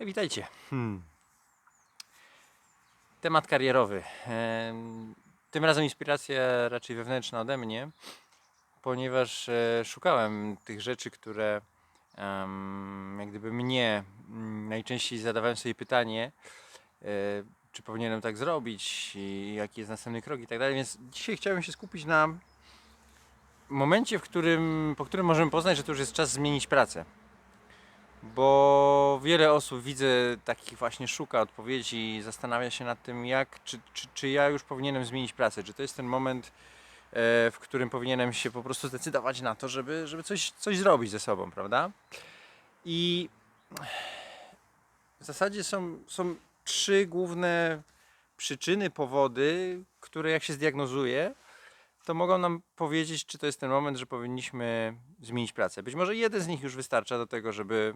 Witajcie. Hmm. Temat karierowy. Tym razem inspiracja raczej wewnętrzna ode mnie, ponieważ e, szukałem tych rzeczy, które jak gdyby mnie mm, najczęściej zadawałem sobie pytanie, e, czy powinienem tak zrobić i jaki jest następny krok i tak dalej. Więc dzisiaj chciałem się skupić na momencie, w którym, po którym możemy poznać, że to już jest czas zmienić pracę bo wiele osób widzę takich właśnie szuka odpowiedzi i zastanawia się nad tym, jak, czy, czy, czy ja już powinienem zmienić pracę, czy to jest ten moment, e, w którym powinienem się po prostu zdecydować na to, żeby, żeby coś, coś zrobić ze sobą, prawda? I w zasadzie są, są trzy główne przyczyny, powody, które jak się zdiagnozuje, to mogą nam powiedzieć, czy to jest ten moment, że powinniśmy zmienić pracę. Być może jeden z nich już wystarcza do tego, żeby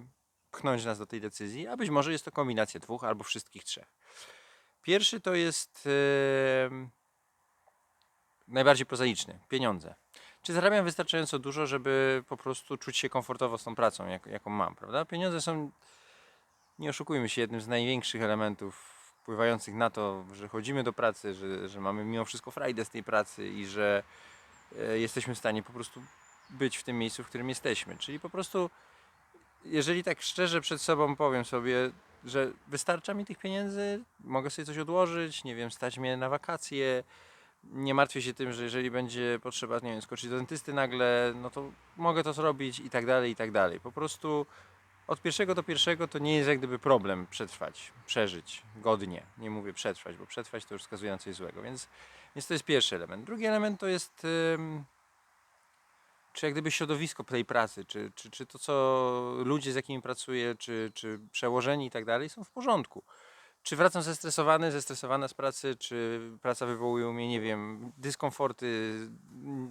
pchnąć nas do tej decyzji, a być może jest to kombinacja dwóch albo wszystkich trzech. Pierwszy to jest em, najbardziej prozaiczny pieniądze. Czy zarabiam wystarczająco dużo, żeby po prostu czuć się komfortowo z tą pracą, jak, jaką mam, prawda? Pieniądze są, nie oszukujmy się, jednym z największych elementów wpływających na to, że chodzimy do pracy, że, że mamy mimo wszystko frajdę z tej pracy i że e, jesteśmy w stanie po prostu być w tym miejscu, w którym jesteśmy. Czyli po prostu, jeżeli tak szczerze przed sobą powiem sobie, że wystarcza mi tych pieniędzy, mogę sobie coś odłożyć, nie wiem, stać mnie na wakacje, nie martwię się tym, że jeżeli będzie potrzeba, nie wiem, skoczyć do dentysty nagle, no to mogę to zrobić i tak dalej, i tak dalej. Po prostu od pierwszego do pierwszego to nie jest jak gdyby problem przetrwać, przeżyć godnie. Nie mówię przetrwać, bo przetrwać to już wskazuje na coś złego, więc, więc to jest pierwszy element. Drugi element to jest czy jak gdyby środowisko tej pracy, czy, czy, czy to co ludzie z jakimi pracuję, czy, czy przełożeni i tak dalej są w porządku. Czy wracam zestresowany, zestresowana z pracy, czy praca wywołuje u mnie, nie wiem, dyskomforty,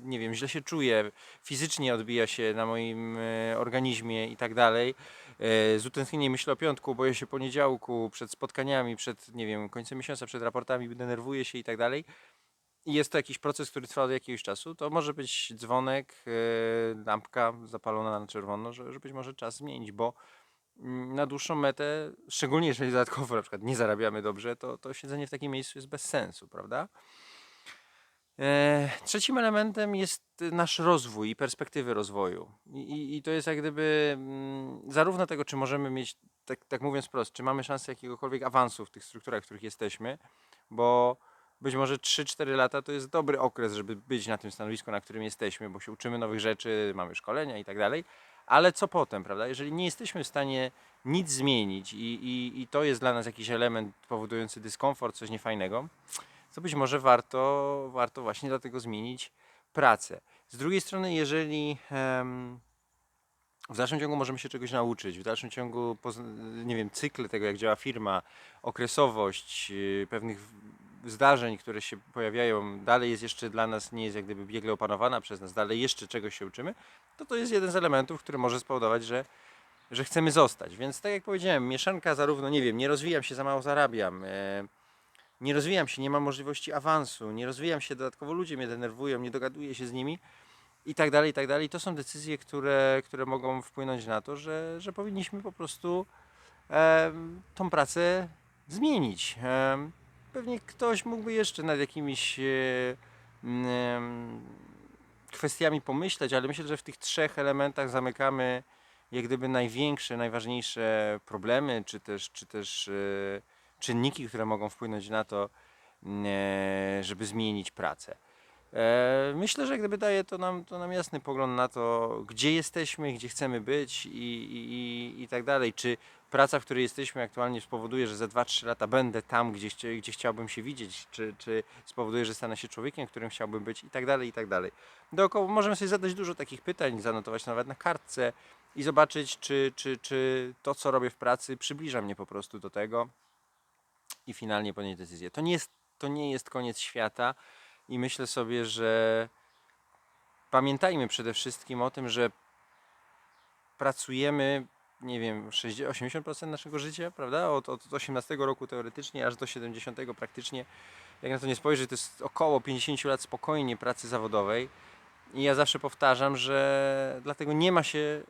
nie wiem, źle się czuję, fizycznie odbija się na moim e, organizmie i tak dalej. E, Z utęsknieniem myślę o piątku, boję się poniedziałku, przed spotkaniami, przed, nie wiem, końcem miesiąca, przed raportami, denerwuję się i tak dalej. I jest to jakiś proces, który trwa od jakiegoś czasu, to może być dzwonek, e, lampka zapalona na czerwono, że, że być może czas zmienić, bo mm, na dłuższą metę, szczególnie jeżeli dodatkowo na przykład nie zarabiamy dobrze, to, to siedzenie w takim miejscu jest bez sensu, prawda? E, Trzecim elementem jest nasz rozwój i perspektywy rozwoju. I, i, to jest jak gdyby mm, zarówno tego, czy możemy mieć, tak, tak mówiąc wprost, czy mamy szansę jakiegokolwiek awansu w tych strukturach, w których jesteśmy, bo być może 3-4 lata to jest dobry okres, żeby być na tym stanowisku, na którym jesteśmy, bo się uczymy nowych rzeczy, mamy szkolenia i tak dalej. Ale co potem, prawda? Jeżeli nie jesteśmy w stanie nic zmienić i, i, i to jest dla nas jakiś element powodujący dyskomfort, coś niefajnego, to być może warto, warto właśnie dlatego zmienić pracę. Z drugiej strony, jeżeli w dalszym ciągu możemy się czegoś nauczyć, w dalszym ciągu, nie wiem, cykle tego, jak działa firma, okresowość yy, pewnych zdarzeń, które się pojawiają, dalej jest jeszcze dla nas, nie jest jak gdyby biegle opanowana przez nas, dalej jeszcze czegoś się uczymy, to to jest jeden z elementów, który może spowodować, że, że chcemy zostać. Więc tak jak powiedziałem, mieszanka zarówno, nie wiem, nie rozwijam się, za mało zarabiam, e, nie rozwijam się, nie mam możliwości awansu, nie rozwijam się, dodatkowo ludzie mnie denerwują, nie dogaduję się z nimi i tak dalej, i tak dalej. To są decyzje, które, które mogą wpłynąć na to, że, że powinniśmy po prostu em, tą pracę zmienić. Em, pewnie ktoś mógłby jeszcze nad jakimiś e, kwestiami pomyśleć, ale myślę, że w tych trzech elementach zamykamy jak gdyby największe, najważniejsze problemy, czy też, czy też e, czynniki, które mogą wpłynąć na to, e, żeby zmienić pracę. E, Myślę, że gdyby daje to nam, to nam jasny pogląd na to, gdzie jesteśmy, gdzie chcemy być i, i, i, tak dalej. Czy praca, w której jesteśmy aktualnie spowoduje, że za 2-3 lata będę tam, gdzie, gdzie chciałbym się widzieć, czy, czy spowoduje, że stanę się człowiekiem, którym chciałbym być i tak dalej, i tak dalej. Dookoła możemy sobie zadać dużo takich pytań, zanotować nawet na kartce i zobaczyć, czy, czy, czy to, co robię w pracy, przybliża mnie po prostu do tego i finalnie podjąć decyzję. To nie jest, to nie jest koniec świata i myślę sobie, że pamiętajmy przede wszystkim o tym, że pracujemy, nie wiem, 60, 80% naszego życia, prawda? Od, od 18 roku teoretycznie aż do 70 praktycznie. Jak na to nie spojrzeć, to jest około 50 lat spokojnie pracy zawodowej. I ja zawsze powtarzam, że dlatego nie ma się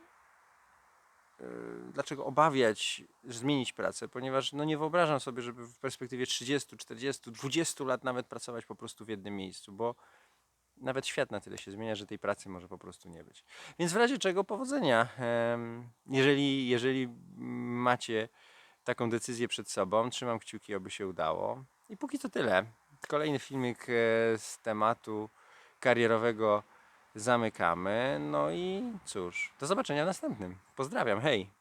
dlaczego obawiać zmienić pracę, ponieważ no nie wyobrażam sobie, żeby w perspektywie 30, 40, 20 lat nawet pracować po prostu w jednym miejscu, bo nawet świat na tyle się zmienia, że tej pracy może po prostu nie być. Więc w razie czego powodzenia. Jeżeli, jeżeli macie taką decyzję przed sobą, trzymam kciuki, aby się udało. I póki co tyle. Kolejny filmik e, z tematu karierowego zamykamy. No i cóż, do zobaczenia w następnym. Pozdrawiam, hej!